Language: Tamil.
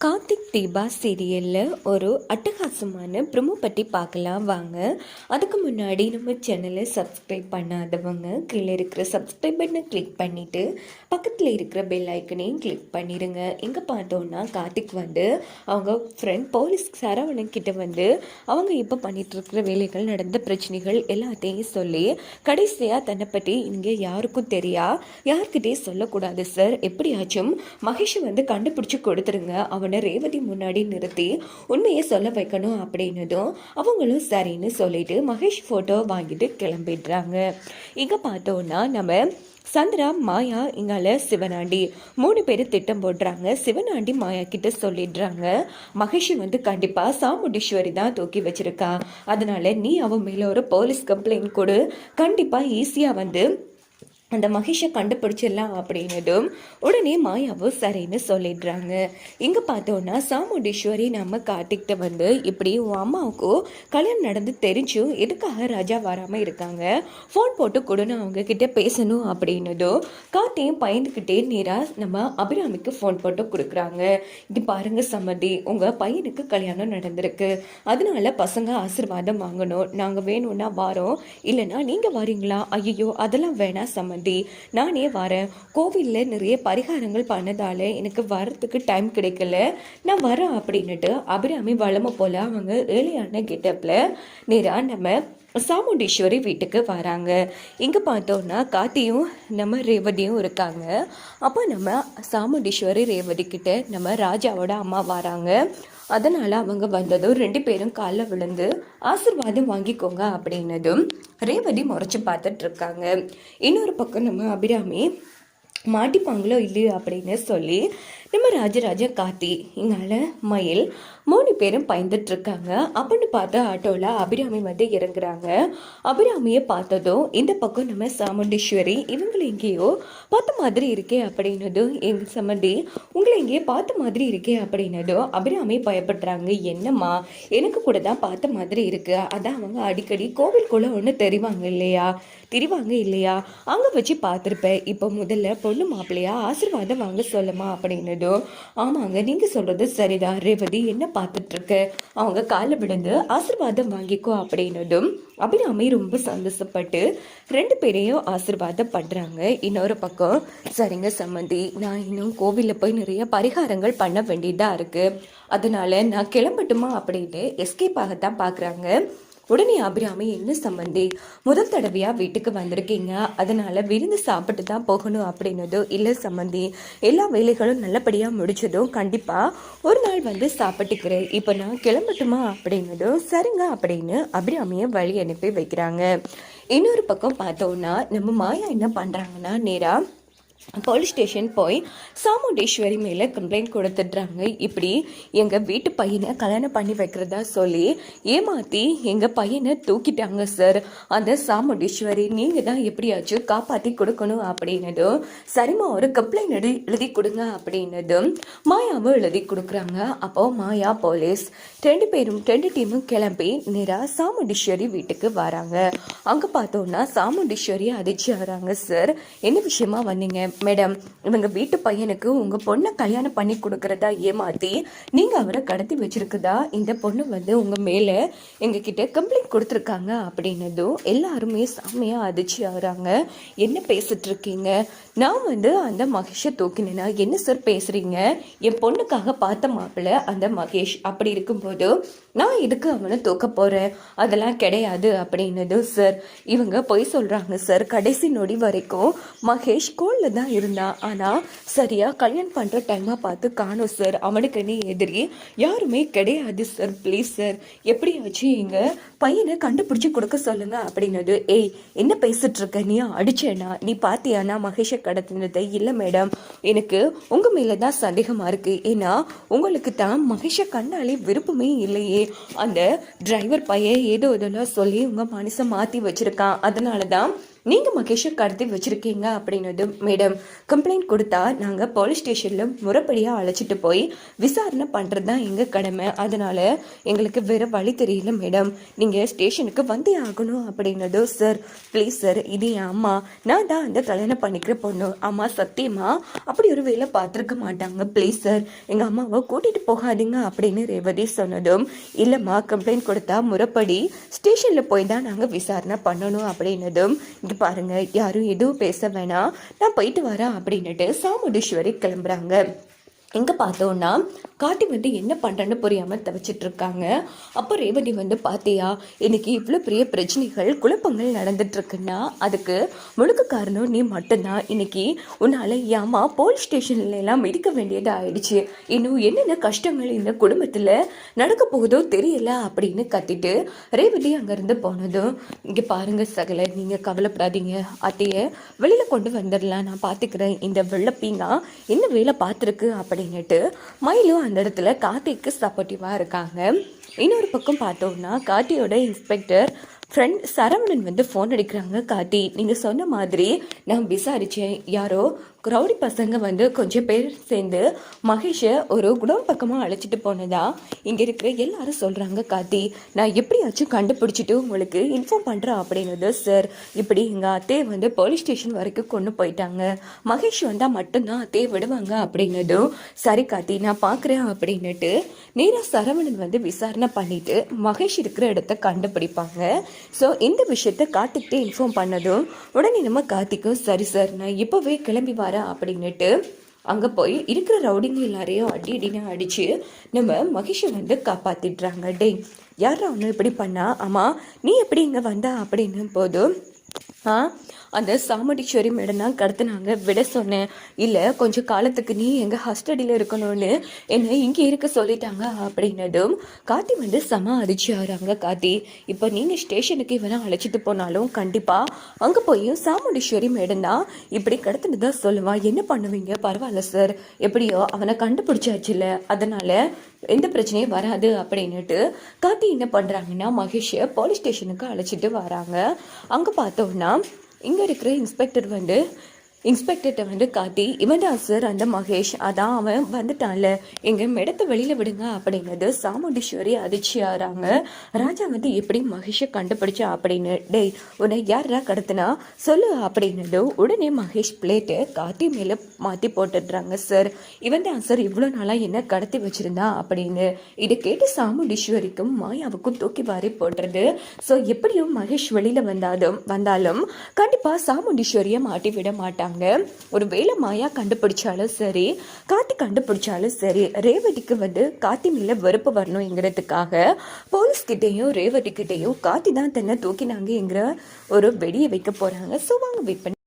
கார்த்திக் தீபா சீரியலில் ஒரு அட்டகாசமான ப்ரொமோ பற்றி பார்க்கலாம் வாங்க. அதுக்கு முன்னாடி நம்ம சேனலை சப்ஸ்கிரைப் பண்ணாதவங்க கீழே இருக்கிற சப்ஸ்கிரைப் பட்டனை கிளிக் பண்ணிவிட்டு பக்கத்தில் இருக்கிற பெல் ஐக்கனையும் கிளிக் பண்ணிடுங்க எங்கே பார்த்தோன்னா கார்த்திக் வந்து அவங்க ஃப்ரெண்ட் போலீஸ் சரவணன் கிட்ட வந்து அவங்க இப்போ பண்ணிகிட்ருக்கிற இருக்கிற வேலைகள் நடந்த பிரச்சனைகள் எல்லாத்தையும் சொல்லி கடைசியாக தன்னை பற்றி இங்கே யாருக்கும் தெரியா? யார்கிட்டே சொல்லக்கூடாது சார் எப்படியாச்சும் மகேஷை வந்து கண்டுபிடிச்சி கொடுத்துருங்க. அவன் ரேவதி முன்னாடி நிறுத்தி உண்மையை சொல்ல வைக்கணும் அப்படின்னதும் அவங்களும் சரின்னு சொல்லிட்டு மகேஷ் ஃபோட்டோ வாங்கிட்டு கிளம்பிடுறாங்க. இங்கே பார்த்தோன்னா நம்ம சந்திரா மாயா இங்கால சிவனாண்டி மூணு பேர் திட்டம் போடுறாங்க. சிவனாண்டி மாயா கிட்ட சொல்லிடுறாங்க. மகேஷ் வந்து கண்டிப்பாக சாமுண்டீஸ்வரி தான் தூக்கி வச்சிருக்கா. அதனால நீ அவன் மேலே ஒரு போலீஸ் கம்ப்ளைண்ட் கொடு. கண்டிப்பாக ஈஸியாக வந்து அந்த மகேஷை கண்டுபிடிச்சிடலாம் அப்படின்னதும் உடனே மாயாவும் சரின்னு சொல்லிடுறாங்க. இங்கே பார்த்தோன்னா சாமுண்டீஸ்வரி நம்ம கார்த்திக்கிட்ட வந்து இப்படி உன் அம்மாவுக்கும் கல்யாணம் நடந்து தெரிஞ்சும் எதுக்காக ராஜா வராமல் இருக்காங்க? ஃபோன் போட்டு கொடுன்னு அவங்க கிட்ட பேசணும் அப்படின்னதும் கார்த்தியும் பயந்துக்கிட்டே நேராக நம்ம அபிராமிக்கு ஃபோன் போட்டு கொடுக்குறாங்க. இது பாருங்க சம்மதி உங்கள் பையனுக்கு கல்யாணம் நடந்திருக்கு. அதனால பசங்க ஆசீர்வாதம் வாங்கணும். நாங்கள் வேணும்னா வாரோம். இல்லைன்னா நீங்கள் வரீங்களா? ஐயோ அதெல்லாம் வேணாம் சம்மந்தி நானே வரேன். கோவிலில் நிறைய பரிகாரங்கள் பண்ணதால் எனக்கு வரத்துக்கு டைம் கிடைக்கல. நான் வரேன் அப்படின்னுட்டு அபிராமி வளமை போல் அவங்க ஏழையான கெட்டப்பில் நேராக நம்ம சாமுண்டீஸ்வரி வீட்டுக்கு வராங்க. இங்கே பார்த்தோன்னா காத்தியும் நம்ம ரேவதியும் இருக்காங்க. அப்போ நம்ம சாமுண்டீஸ்வரி ரேவதி கிட்ட நம்ம ராஜாவோட அம்மா வராங்க. அதனால் அவங்க வந்ததும் ரெண்டு பேரும் காலில் விழுந்து ஆசிர்வாதம் வாங்கிக்கோங்க அப்படின்னதும் ரேவதி முறைச்சி பார்த்துட்டு இருக்காங்க. இன்னொரு பக்கம் நம்ம அபிராமி மாட்டிப்பாங்களோ இல்லையோ அப்படின்னு சொல்லி நம்ம ராஜராஜ கார்த்தி இங்கால மயில் மூணு பேரும் பயந்துட்டுருக்காங்க அப்படின்னு பார்த்து ஆட்டோவில் அபிராமி வந்து இறங்குறாங்க. அபிராமியை பார்த்ததும் இந்த பக்கம் நம்ம சாமுண்டீஸ்வரி இவங்களை எங்கேயோ பார்த்த மாதிரி இருக்கே அப்படின்னதும் எங்க சம்மந்தி உங்களை எங்கேயோ பார்த்த மாதிரி இருக்கே அப்படின்னதும் அபிராமி பயப்படுறாங்க. என்னம்மா எனக்கு கூட தான் பார்த்த மாதிரி இருக்கு. அதான் அவங்க அடிக்கடி கோவிலுக்குள்ளே ஒன்று தெரிவாங்க இல்லையா? தெரிவாங்க இல்லையா? அங்கே வச்சு பார்த்துருப்பேன். இப்போ முதல்ல பொண்ணு மாப்பிள்ளையா ஆசீர்வாதம் வாங்க சொல்லுமா அப்படின்னதும் ஆமாங்க நீங்கள் சொல்கிறது சரிதான். ரேவதி என்ன பார்த்துட்ருக்கு? அவங்க காலில் விழுந்து ஆசிர்வாதம் வாங்கிக்கோ அப்படின்னதும் அபிராமி ரொம்ப சந்தோஷப்பட்டு ரெண்டு பேரையும் ஆசீர்வாதம் பண்ணுறாங்க இன்னொரு பக்கம் சரிங்க சம்மந்தி நான் இன்னும் கோவிலில் போய் நிறைய பரிகாரங்கள் பண்ண வேண்டியதாக இருக்குது அதனால நான் கிளம்பட்டுமா அப்படின்னு எஸ்கேப் ஆகத்தான் பார்க்குறாங்க. உடனே அபிராமி என்ன சம்மந்தி முதல் தடவையாக வீட்டுக்கு வந்திருக்கீங்க? அதனால் விருந்து சாப்பிட்டு தான் போகணும் அப்படின்னதும் இல்லை சம்மந்தி எல்லா வேலைகளும் நல்லபடியாக முடிச்சதும் கண்டிப்பாக ஒரு நாள் வந்து சாப்பிட்டுக்கிறேன். இப்போ நான் கிளம்பட்டுமா? அப்படின்னதும் சரிங்க அப்படின்னு அபிராமியை வழி அனுப்பி வைக்கிறாங்க. இன்னொரு பக்கம் பார்த்தோன்னா நம்ம மாயா என்ன பண்ணுறாங்கன்னா நேராக போலீஸ் ஸ்டேஷன் போய் சாமுண்டேஸ்வரி மேலே கம்ப்ளைண்ட் கொடுத்துட்றாங்க. இப்படி எங்கள் வீட்டு பையனை கல்யாணம் பண்ணி வைக்கிறதா சொல்லி ஏமாற்றி எங்கள் பையனை தூக்கிட்டாங்க சார் அந்த சாமுண்டேஸ்வரி நீங்கள் தான் எப்படியாச்சும் காப்பாற்றி கொடுக்கணும் அப்படின்னதும் சரிம்மா ஒரு கம்ப்ளைண்ட் எழுதி எழுதி கொடுங்க அப்படின்னதும் மாயாவும் எழுதி கொடுக்குறாங்க. அப்போது மாயா போலீஸ் ரெண்டு பேரும் ரெண்டு டீமும் கிளம்பி நேராக சாமுண்டீஸ்வரி வீட்டுக்கு வராங்க. அங்கே பார்த்தோன்னா சாமுண்டீஸ்வரி அதிர்ச்சி ஆகிறாங்க சார் என்ன விஷயமா வந்தீங்க? மேடம் இவங்க வீட்டு பையனுக்கு உங்க பொண்ணை கல்யாணம் பண்ணி கொடுக்கறதா ஏமாத்தி நீங்க அவரை கடத்தி வச்சிருக்குதா? இந்த பொண்ணு வந்து உங்க மேல எங்க கிட்ட கம்ப்ளைண்ட் கொடுத்துருக்காங்க அப்படின்னதும் எல்லாருமே செம்மையா அதிர்ச்சி ஆகுறாங்க. என்ன பேசிட்டு இருக்கீங்க? நான் வந்து அந்த மகேஷை தூக்கினேன்னா என்ன சார் பேசுறீங்க? என் பொண்ணுக்காக பார்த்த மாப்பிள்ளை அந்த மகேஷ் அப்படி இருக்கும்போது நான் எதுக்கு அவனை தூக்க போறேன்? அதெல்லாம் கிடையாது அப்படின்னதும் சார் இவங்க பொய் சொல்றாங்க சார் கடைசி நொடி வரைக்கும் மகேஷ் ஸ்கூல்ல தான் இருந்தான் ஆனால் சரியாக கல்யாணம் பண்ணுற டைமாக பார்த்து காணும் சார் அவனுக்கு நீ எதிரி. யாருமே கிடையாது சார் ப்ளீஸ் சார் எப்படியாச்சும் எங்கள் பையனை கண்டுபிடிச்சி கொடுக்க சொல்லுங்கள் அப்படின்னது. ஏய் என்ன பேசிகிட்ருக்க இருக்க நீ அடிச்சேனா? நீ பார்த்தியானா மகேஷை கடத்தினதை? இல்லை மேடம் எனக்கு உங்கள் மேலே தான் சந்தேகமாக இருக்குது ஏன்னா உங்களுக்கு தான் மகேஷை கண்டாலே விருப்பமே இல்லையே. அந்த டிரைவர் பையன் ஏதோ இதெல்லாம் சொல்லி உங்கள் மனசை மாற்றி வச்சிருக்கான். அதனால தான் நீங்கள் மகேஷை கடத்தி வச்சுருக்கீங்க அப்படின்னதும் மேடம் கம்ப்ளைண்ட் கொடுத்தா நாங்கள் போலீஸ் ஸ்டேஷனில் முறைப்படியாக அழைச்சிட்டு போய் விசாரணை பண்ணுறது தான் எங்கள் கடமை. அதனால் எங்களுக்கு வேறு வழி தெரியல மேடம் நீங்கள் ஸ்டேஷனுக்கு வந்தே ஆகணும் அப்படின்னதும் சார் ப்ளீஸ் சார் இது என் அம்மா. நான் தான் அந்த கல்யாணம் பண்ணிக்கிற பொண்ணு. அம்மா சத்தியமா அப்படி ஒரு வேலை பார்த்துருக்க மாட்டாங்க. ப்ளீஸ் சார் எங்கள் அம்மாவை கூட்டிகிட்டு போகாதீங்க அப்படின்னு ரேவதி சொன்னதும் இல்லைம்மா கம்ப்ளைண்ட் கொடுத்தா முறைப்படி ஸ்டேஷனில் போய் தான் நாங்கள் விசாரணை பண்ணணும் அப்படின்னதும் இங்கே பாருங்க யாரும் எதுவும் பேச வேணாம். நான் போயிட்டு வரேன் அப்படின்னுட்டு சாமுண்டீஸ்வரி கிளம்புறாங்க. எங்கே பார்த்தோன்னா காட்டி வந்து என்ன பண்ணுறேன்னு புரியாமல் தவிச்சிட்ருக்காங்க. அப்போ ரேவதி வந்து பார்த்தியா இன்றைக்கி இவ்வளோ பெரிய பிரச்சனைகள் குழப்பங்கள் நடந்துட்டுருக்குன்னா அதுக்கு முழுக்க காரணம் நீ மட்டும்தான் இன்னைக்கு உன்னால் ஏமா போலீஸ் ஸ்டேஷன்ல மிதிக்க வேண்டியது ஆயிடுச்சு. இன்னும் என்னென்ன கஷ்டங்கள் இந்த குடும்பத்தில் நடக்க போகுதோ தெரியல அப்படின்னு கத்திட்டு ரேவதி அங்கேருந்து போனதும் இங்கே பாருங்கள் சகல நீங்கள் கவலைப்படாதீங்க. அத்தையை வெளியில் கொண்டு வந்துடலாம் நான் பார்த்துக்கிறேன் இந்த வெள்ளப்பீங்கா என்ன வேலை பார்த்துருக்கு அப்படி அப்படின்ட்டு மயிலும் அந்த இடத்துல கார்த்திக்கு சப்போர்ட்டிவாக இருக்காங்க. இன்னொரு பக்கம் பார்த்தோம்னா கார்த்தியோட இன்ஸ்பெக்டர் ஃப்ரெண்ட் சரவணன் வந்து ஃபோன் அடிக்கிறாங்க. கார்த்தி நீங்கள் சொன்ன மாதிரி நான் விசாரித்தேன் யாரோ ரவுடி பசங்க வந்து கொஞ்சம் பேர் சேர்ந்து மகேஷை ஒரு குடோன் பக்கமாக அழைச்சிட்டு போனதா இங்கே இருக்கிற எல்லாரும் சொல்கிறாங்க காத்தி நான் எப்படியாச்சும் கண்டுபிடிச்சிட்டு உங்களுக்கு இன்ஃபார்ம் பண்ணுறேன் அப்படின்னது சார் இப்படி எங்கள் அத்தே வந்து போலீஸ் ஸ்டேஷன் வரைக்கும் கொண்டு போயிட்டாங்க. மகேஷ் வந்தால் மட்டும்தான் அத்தையை விடுவாங்க அப்படின்னதும் சரி காத்தி நான் பார்க்குறேன் அப்படின்னுட்டு நேராக சரவணன் வந்து விசாரணை பண்ணிட்டு மகேஷ் இருக்கிற இடத்த கண்டுபிடிப்பாங்க. ஸோ இந்த விஷயத்த கார்த்திக்கிட்டே இன்ஃபார்ம் பண்ணதும் உடனே நம்ம கார்த்திக்கும் சரி சார் நான் இப்போவே கிளம்பி வரேன். அப்படின்னுட்டு அங்கே போய் இருக்கிற ரவுடிங்க எல்லாரையும் அடி அடின்னு அடித்து நம்ம மகிஷை வந்து காப்பாற்றிடுறாங்க டேய் யார் அவனும் இப்படி பண்ணா? ஆமாம் நீ எப்படி இங்கே வந்தா? அப்படின்னும் போதும் ஆ அந்த சாமுண்டீஸ்வரி மேடம் தான் கடத்தினாங்க விட சொன்னேன். இல்லை கொஞ்சம் காலத்துக்கு நீ எங்கள் ஹஸ்டடியில் இருக்கணும்னு என்னை இங்கே இருக்க சொல்லிட்டாங்க அப்படின்னதும் காத்தி வந்து செம அதிர்ச்சி ஆகிறாங்க காத்தி இப்போ நீங்கள் ஸ்டேஷனுக்கு இவனை அழைச்சிட்டு போனாலும் கண்டிப்பாக அங்கே போய் சாமுண்டீஸ்வரி மேடம் தான் இப்படி கடத்தினதா சொல்லுவான் என்ன பண்ணுவீங்க? பரவாயில்ல சார். எப்படியோ அவனை கண்டுபிடிச்சாச்சுல்ல அதனால் எந்த பிரச்சனையும் வராது அப்படின்னுட்டு காத்தி என்ன பண்ணுறாங்கன்னா மகேஷை போலீஸ் ஸ்டேஷனுக்கு அழைச்சிட்டு வராங்க. அங்கே பார்த்தோம்னா இங்கே இருக்கிற இன்ஸ்பெக்டர் வந்து இன்ஸ்பெக்டர்கிட்ட வந்து காட்டி இவன் தான் சார் அந்த மகேஷ். அதான் அவன் வந்துட்டான்ல. எங்கள் மெடத்தை வெளியில் விடுங்க அப்படின்னது சாமுண்டீஸ்வரி அதிர்ச்சி ராஜா வந்து எப்படி மகேஷை கண்டுபிடிச்சா? அப்படின்னு. டேய் உன்னை யாரா கடத்தினா? சொல்லு அப்படின்னது உடனே மகேஷ் பிளேட்டை காத்தி மேலே மாற்றி போட்டுடுறாங்க சார் இவன் தான் சார் இவ்வளோ நாளாக என்ன கடத்தி வச்சிருந்தா? அப்படின்னு. இதை கேட்டு சாமுண்டீஸ்வரிக்கும் மாயாவுக்கும் தூக்கி வாரி போடுறது ஸோ எப்படியும் மகேஷ் வெளியில் வந்தாலும் வந்தாலும் கண்டிப்பாக சாமுண்டீஸ்வரியை மாட்டி விட மாட்டான் மாட்டாங்க ஒரு வேலை மாயா கண்டுபிடிச்சாலும் சரி காத்தி கண்டுபிடிச்சாலும் சரி ரேவதிக்கு வந்து காத்தி மேலே வெறுப்பு வரணுங்கிறதுக்காக போலீஸ்கிட்டேயும் ரேவதி கிட்டேயும் காத்தி தான் தன்னை தூக்கினாங்கங்கிற ஒரு வெடியை வைக்க போகிறாங்க ஸோ வாங்க வெயிட் பண்ணி